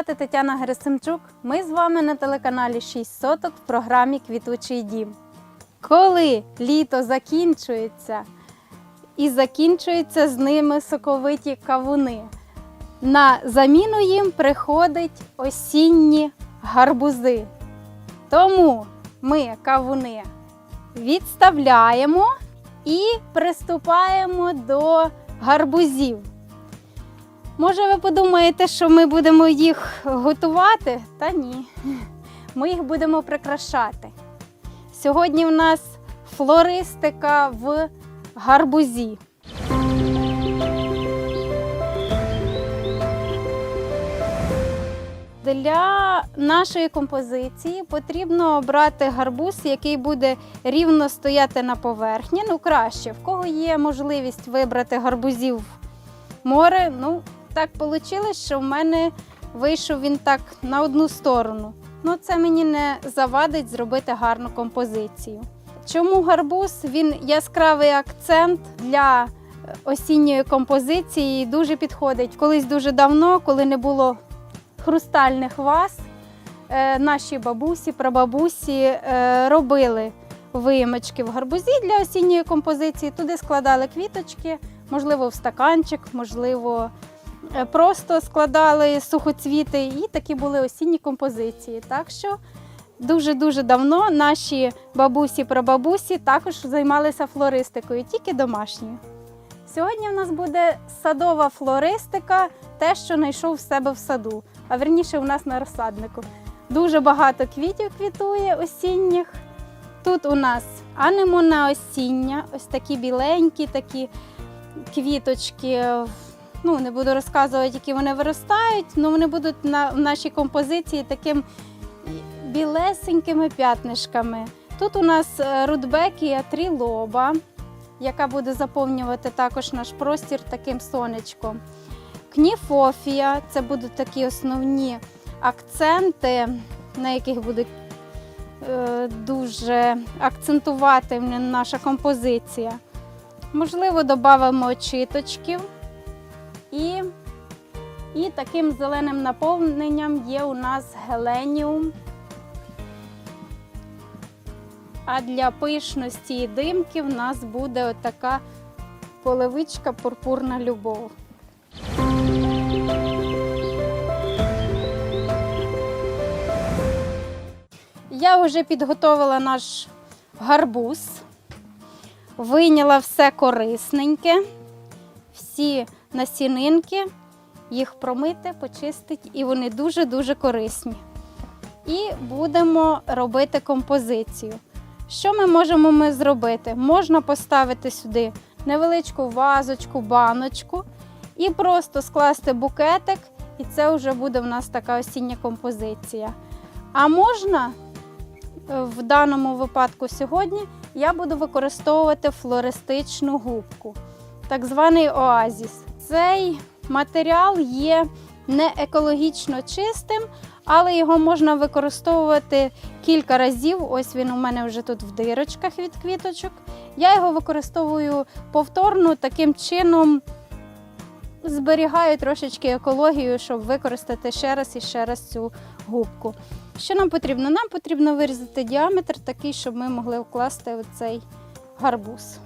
Звати Тетяна Герасимчук. Ми з вами на телеканалі 6 соток в програмі Квітучий дім. Коли літо закінчується і закінчуються з ними соковиті кавуни, на заміну їм приходять осінні гарбузи. Тому ми кавуни відставляємо і приступаємо до гарбузів. Може, ви подумаєте, що ми будемо їх готувати? Та ні. Ми їх будемо прикрашати. Сьогодні в нас флористика в гарбузі. Для нашої композиції потрібно обрати гарбуз, який буде рівно стояти на поверхні. Ну, краще, в кого є можливість вибрати гарбузів море. Ну, так вийшло, що в мене вийшов він так на одну сторону. Ну, це мені не завадить зробити гарну композицію. Чому гарбуз? Він яскравий акцент для е, осінньої композиції і дуже підходить. Колись дуже давно, коли не було хрустальних ваз, е, наші бабусі, прабабусі е, робили виємочки в гарбузі для осінньої композиції. Туди складали квіточки, можливо, в стаканчик, можливо, просто складали сухоцвіти, і такі були осінні композиції. Так що дуже-дуже давно наші бабусі, прабабусі також займалися флористикою, тільки домашньою. Сьогодні в нас буде садова флористика, те, що знайшов в себе в саду, а верніше у нас на розсаднику. Дуже багато квітів квітує осінніх. Тут у нас анемона осіння, ось такі біленькі, такі квіточки. Ну, не буду розказувати, які вони виростають, але вони будуть на, в нашій композиції таким білесенькими п'ятнишками. Тут у нас е, рудбекія трілоба, яка буде заповнювати також наш простір таким сонечком. Кніфофія це будуть такі основні акценти, на яких буде е, дуже акцентувати наша композиція. Можливо, додамо очіточків. І, і таким зеленим наповненням є у нас геленіум. А для пишності і димки в нас буде отака поливичка пурпурна любов. Я вже підготовила наш гарбуз, вийняла все корисненьке, всі насінинки, їх промити, почистити, і вони дуже-дуже корисні. І будемо робити композицію. Що ми можемо ми зробити? Можна поставити сюди невеличку вазочку, баночку і просто скласти букетик, і це вже буде в нас така осіння композиція. А можна е, в даному випадку сьогодні я буду використовувати флористичну губку, так званий оазіс. Цей матеріал є не екологічно чистим, але його можна використовувати кілька разів. Ось він у мене вже тут в дирочках від квіточок. Я його використовую повторно таким чином. Зберігаю трошечки екологію, щоб використати ще раз і ще раз цю губку. Що нам потрібно? Нам потрібно вирізати діаметр такий, щоб ми могли вкласти оцей гарбуз.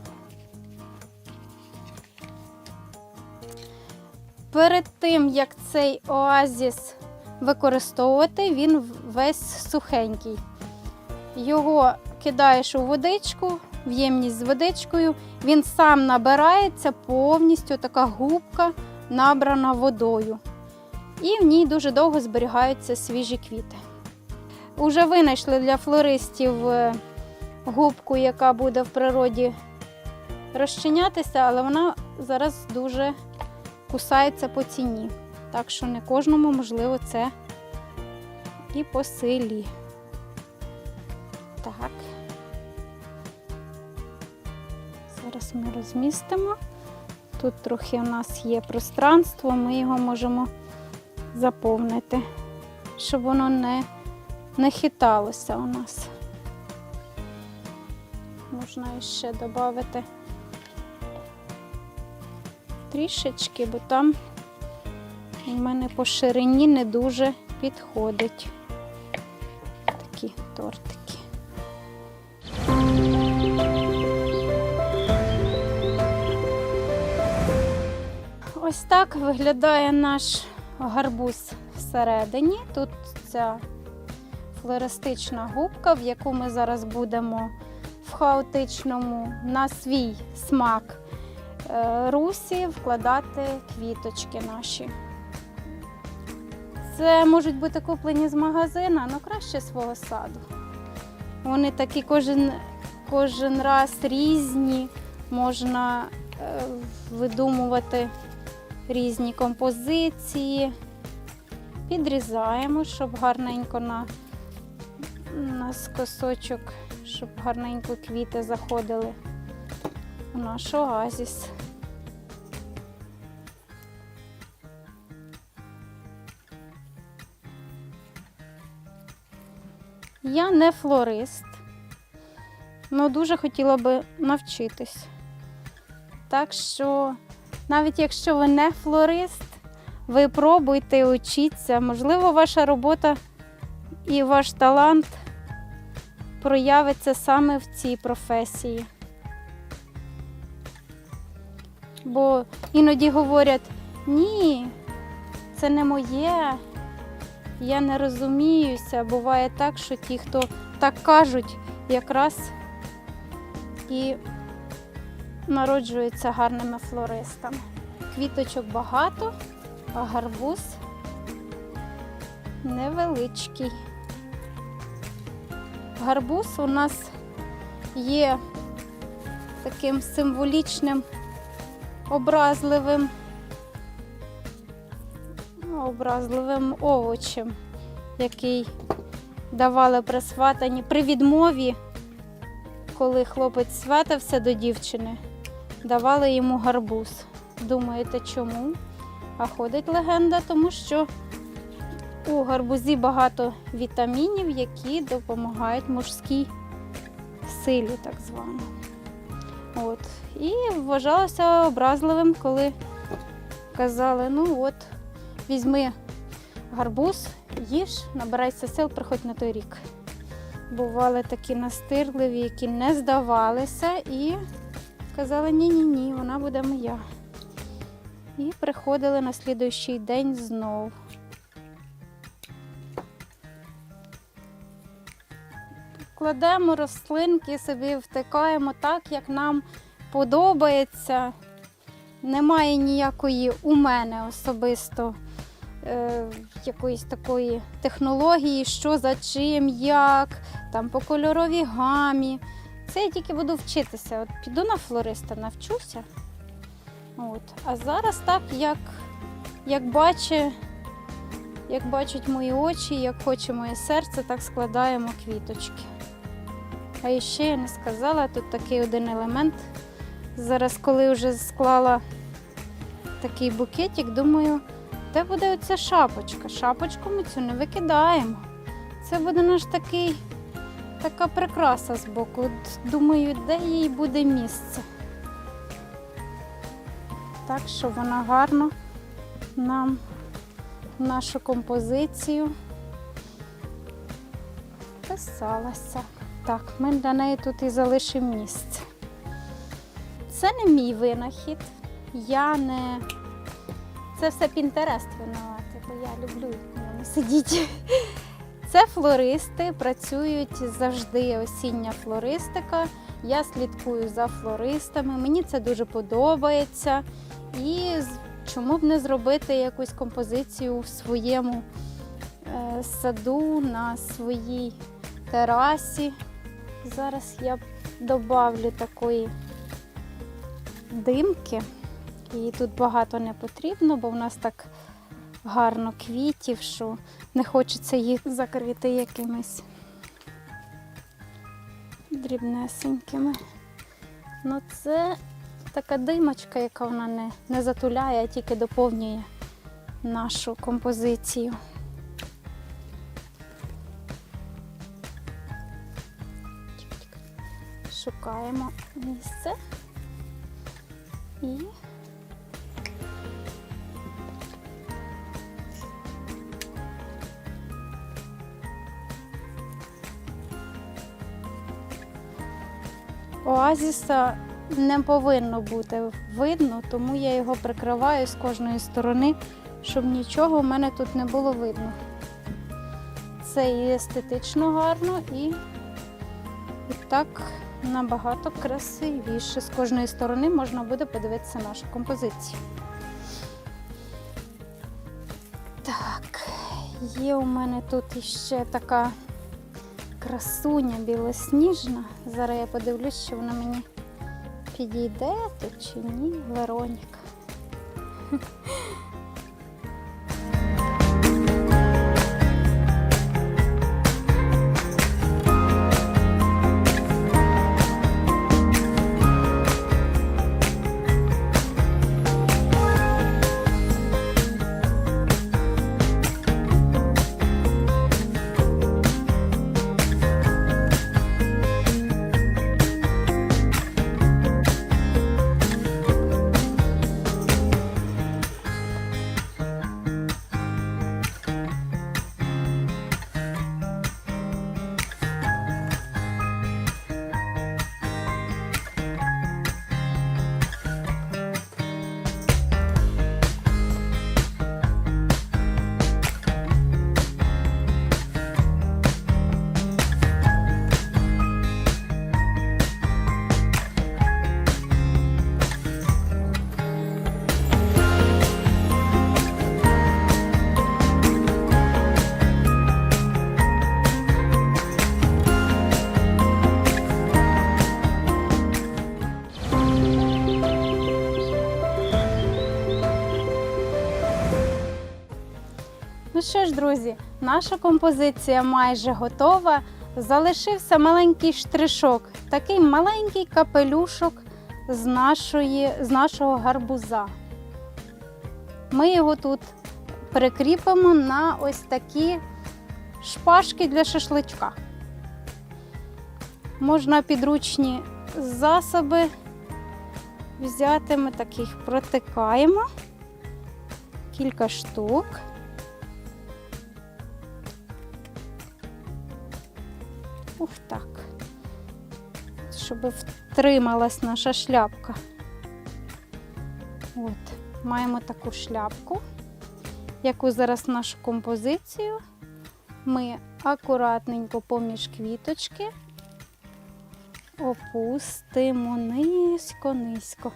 Перед тим, як цей оазіс використовувати, він весь сухенький. Його кидаєш у водичку, в ємність з водичкою, він сам набирається повністю така губка, набрана водою. І в ній дуже довго зберігаються свіжі квіти. Уже винайшли для флористів е, губку, яка буде в природі розчинятися, але вона зараз дуже кусається по ціні. Так що не кожному, можливо, це і по силі. Так. Зараз ми розмістимо. Тут трохи у нас є пространство, ми його можемо заповнити, щоб воно не, не хиталося у нас. Можна ще додати трішечки, бо там У мене по ширині не дуже підходить. Такі тортики. Ось так виглядає наш гарбуз всередині. Тут ця флористична губка, в яку ми зараз будемо в хаотичному на свій смак русі вкладати квіточки наші. Це можуть бути куплені з магазина, але краще свого саду. Вони такі кожен, кожен раз різні, можна е, видумувати різні композиції. Підрізаємо, щоб гарненько на, на скосочок, щоб гарненько квіти заходили наш оазіс. Я не флорист, але дуже хотіла би навчитись. Так що, навіть якщо ви не флорист, ви пробуйте, учіться. Можливо, ваша робота і ваш талант проявиться саме в цій професії. Бо іноді говорять, ні, це не моє, я не розуміюся. Буває так, що ті, хто так кажуть, якраз і народжуються гарними флористами. Квіточок багато, а гарбуз невеличкий. Гарбуз у нас є таким символічним, образливим, ну, образливим овочем, який давали при сватанні при відмові, коли хлопець сватався до дівчини, давали йому гарбуз. Думаєте, чому? А ходить легенда, тому що у гарбузі багато вітамінів, які допомагають мужській силі, так звано. От. І вважалося образливим, коли казали, ну от, візьми гарбуз, їж, набирайся сил, приходь на той рік. Бували такі настирливі, які не здавалися і казали, ні-ні-ні, вона буде моя. І приходили на слідуючий день знов. Кладемо рослинки, собі втикаємо так, як нам подобається. Немає ніякої у мене особисто е, якоїсь такої технології, що за чим, як, там по кольоровій гамі. Це я тільки буду вчитися. От піду на флориста, навчуся. От. А зараз так, як, як бачить, як бачать мої очі, як хоче моє серце, так складаємо квіточки. А ще я не сказала, тут такий один елемент. Зараз, коли вже склала такий букетик, думаю, де буде оця шапочка? Шапочку ми цю не викидаємо. Це буде наш такий, така прикраса з боку. Думаю, де їй буде місце. Так, щоб вона гарно нам нашу композицію писалася. Так, ми для неї тут і залишимо місце. Це не мій винахід. Я не. Це все Пінтерест винувати, бо я люблю на сидіти. Це флористи, працюють завжди осіння флористика. Я слідкую за флористами. Мені це дуже подобається. І чому б не зробити якусь композицію в своєму е, саду, на своїй терасі. Зараз я добавлю такої димки. Її тут багато не потрібно, бо в нас так гарно квітів, що не хочеться їх закрити якимись дрібнесенькими. Ну, це така димочка, яка вона не, не затуляє, а тільки доповнює нашу композицію. Шукаємо місце і Оазіса не повинно бути видно, тому я його прикриваю з кожної сторони, щоб нічого в мене тут не було видно. Це і естетично гарно і, і так набагато красивіше. З кожної сторони можна буде подивитися нашу композицію. Так, є у мене тут іще така красуня білосніжна. Зараз я подивлюсь, чи вона мені підійде тут чи ні, Вероніка. Що ж, друзі, наша композиція майже готова. Залишився маленький штришок, такий маленький капелюшок з, нашої, з нашого гарбуза. Ми його тут прикріпимо на ось такі шпажки для шашличка. Можна підручні засоби взяти, ми таких протикаємо. Кілька штук. Ух так. Щоб втрималась наша шляпка. От, маємо таку шляпку, яку зараз нашу композицію ми акуратненько поміж квіточки опустимо низько-низько.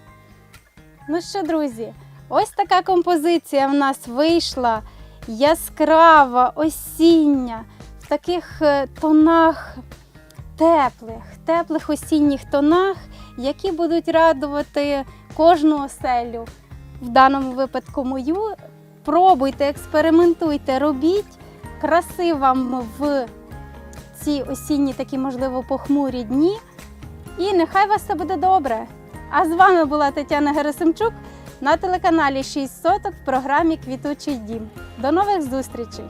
Ну що, друзі, ось така композиція в нас вийшла яскрава, осіння, в таких е, тонах теплих, теплих осінніх тонах, які будуть радувати кожну оселю. В даному випадку мою. Пробуйте, експериментуйте, робіть. Краси вам в ці осінні, такі, можливо, похмурі дні. І нехай вас все буде добре. А з вами була Тетяна Герасимчук на телеканалі 6 соток в програмі Квітучий дім. До нових зустрічей!